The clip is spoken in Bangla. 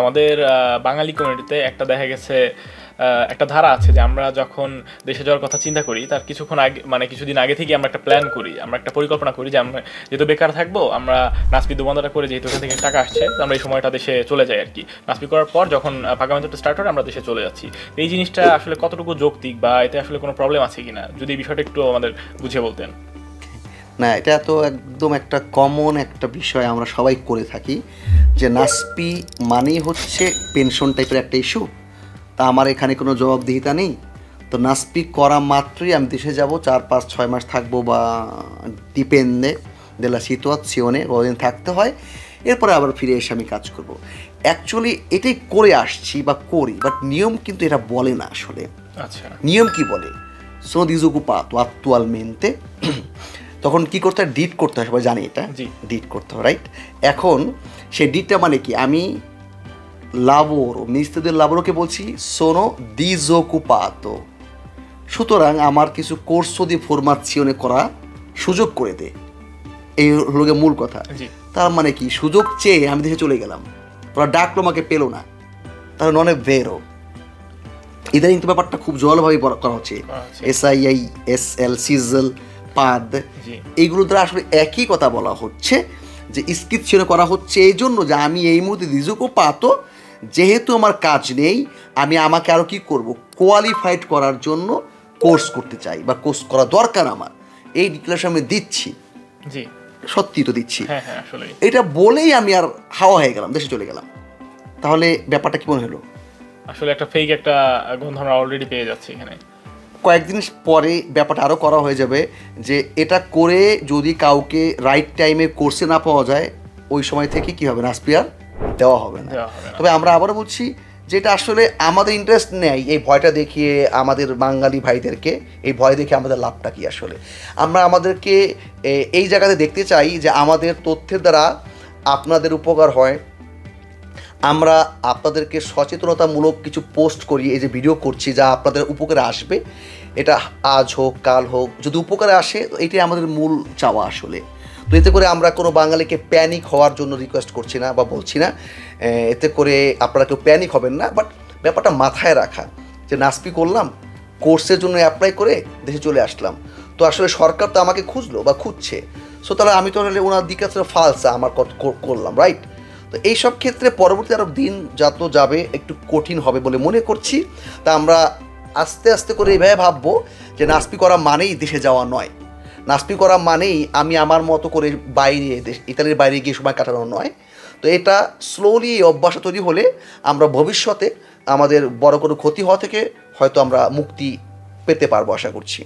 আমাদের বাঙালি কমিউনিটিতে একটা দেখা গেছে একটা ধারা আছে যে আমরা যখন দেশে যাওয়ার কথা চিন্তা করি, তার কিছুক্ষণ আগে মানে কিছুদিন আগে থেকে আমরা একটা প্ল্যান করি, আমরা একটা পরিকল্পনা করি যে আমরা যেহেতু বেকার থাকব, আমরা নাসপি দুবন্ধটা করে যেহেতু ওখান থেকে টাকা আসছে আমরা এই সময়টা দেশে চলে যাই আর কি নাসপি করার পর যখন ফাঁকা পাকামেন্টটা স্টার্ট হয় আমরা দেশে চলে যাচ্ছি। এই জিনিসটা আসলে কতটুকু যৌক্তিক বা এতে আসলে কোনো প্রবলেম আছে কিনা? যদি এই বিষয়টা একটু আমাদের বুঝিয়ে বলতেন। না, এটা তো একদম একটা কমন একটা বিষয় আমরা সবাই করে থাকি। যে নাসপি মানেই হচ্ছে পেনশন টাইপের একটা ইস্যু তা আমার এখানে কোনো জবাবদিহিতা নেই। তো নাসপি করা মাত্রই আমি দেশে যাব চার পাঁচ ছয় মাস থাকব বা ডিপেন্ডে দেলা সিতুয়াশিওনে কদিন থাকতে হয়। এরপরে আবার ফিরে এসে আমি কাজ করব। অ্যাকচুয়ালি এটাই করে আসছি বা করি বাট নিয়ম কিন্তু এটা বলে না আসলে। আচ্ছা। নিয়ম কি বলে? সো sono disoccupato attualmente তখন কি করতে হয়? ডিট করতে হয় সবাই জানে এটা। ডিট করতে হয় রাইট এখন সেই ডিটটা মানে কি? আমি লাবোর মিস্ত্রিদের লাবোরকে বলছি সোনো ডিজোকুপাতো সুতরাং আমার কিছু কোর্স দি ফরমাচ্ছিওনে করা সুযোগ করে দে। এই হলো মূল কথা। তার মানে কি? সুযোগ চেয়ে আমি দেশে চলে গেলাম। ওরা ডাকলো আমাকে পেল না। তাহলে ননে বেরো ইদানিং তো ব্যাপারটা খুব জলভাবে করা করা হচ্ছে। করা হচ্ছে। S I I S L sizzle পাদ। এইগুলো দ্বারা আসলে একই কথা বলা হচ্ছে যে ইস্কিৎসিত করা হচ্ছে এই জন্য যে আমি এই মুহূর্তে রিজুকও পাতো যেহেতু আমার কাজ নেই আমি আমাকে আরও কি করব? কোয়ালিফাইড করার জন্য কোর্স করতে চাই বা কোর্স করা দরকার আমার। এই ডিক্লারেশন আমি দিচ্ছি। জি। সত্যি তো দিচ্ছি। হ্যাঁ হ্যাঁ আসলে এটা বলেই আমি আর হাওয়া হয়ে গেলাম দেশে চলে গেলাম। তাহলে ব্যাপারটা কি মনে হলো? আসলে একটা ফেক একটা গন্ধ আমরা অলরেডি পেয়ে যাচ্ছি এখানে। কয়েকদিন পরে ব্যাপারটা আরও করা হয়ে যাবে যে এটা করে যদি কাউকে রাইট টাইমে কোর্সে না পাওয়া যায় ওই সময় থেকে কি হবে? না। স্পিয়ার দেওয়া হবে না। তবে আমরা আবারও বলছি যেটা আসলে আমাদের ইন্টারেস্ট নেই এই ভয়টা দেখিয়ে আমাদের বাঙালি ভাইদেরকে এই ভয় দেখে আমাদের লাভটা কি আসলে? আমরা আমাদেরকে এই জায়গাতে দেখতে চাই যে আমাদের তথ্যের দ্বারা আপনাদের উপকার হয় আমরা আপনাদেরকে সচেতনতামূলক কিছু পোস্ট করি, এই যে ভিডিও করছি, যা আপনাদের উপকারে আসবে। এটা আজ হোক, কাল হোক, যদি উপকারে আসে এটাই আমাদের মূল চাওয়া আসলে। তো এতে করে আমরা কোনো বাঙালিকে প্যানিক হওয়ার জন্য রিকোয়েস্ট করছি না বা বলছি না। এতে করে আপনারা কেউ প্যানিক হবেন না বাট ব্যাপারটা মাথায় রাখা। যে নাসপি করলাম কোর্সের জন্য অ্যাপ্লাই করে দেশে চলে আসলাম। তো আসলে সরকার তো আমাকে খুঁজলো বা খুঁজছে। সো তাহলে আমি তো আসলে ওনার দিকে আসলে ফালসা আমার কর- কর- করলাম রাইট তো এইসব ক্ষেত্রে পরবর্তী আরও দিন যত যাবে একটু কঠিন হবে বলে মনে করছি। তা আমরা আস্তে আস্তে করে এইভাবে ভাববো যে নাসপি করা মানেই দেশে যাওয়া নয়। নাস্পি করা মানেই আমি আমার মতো করে বাইরে দেশ, ইতালির বাইরে গিয়ে সময় কাটানো নয়। তো এটা স্লোলি এই অভ্যাস তৈরি হলে আমরা ভবিষ্যতে আমাদের বড় কোনো ক্ষতি হওয়া থেকে হয়তো আমরা মুক্তি পেতে পারব আশা করছি।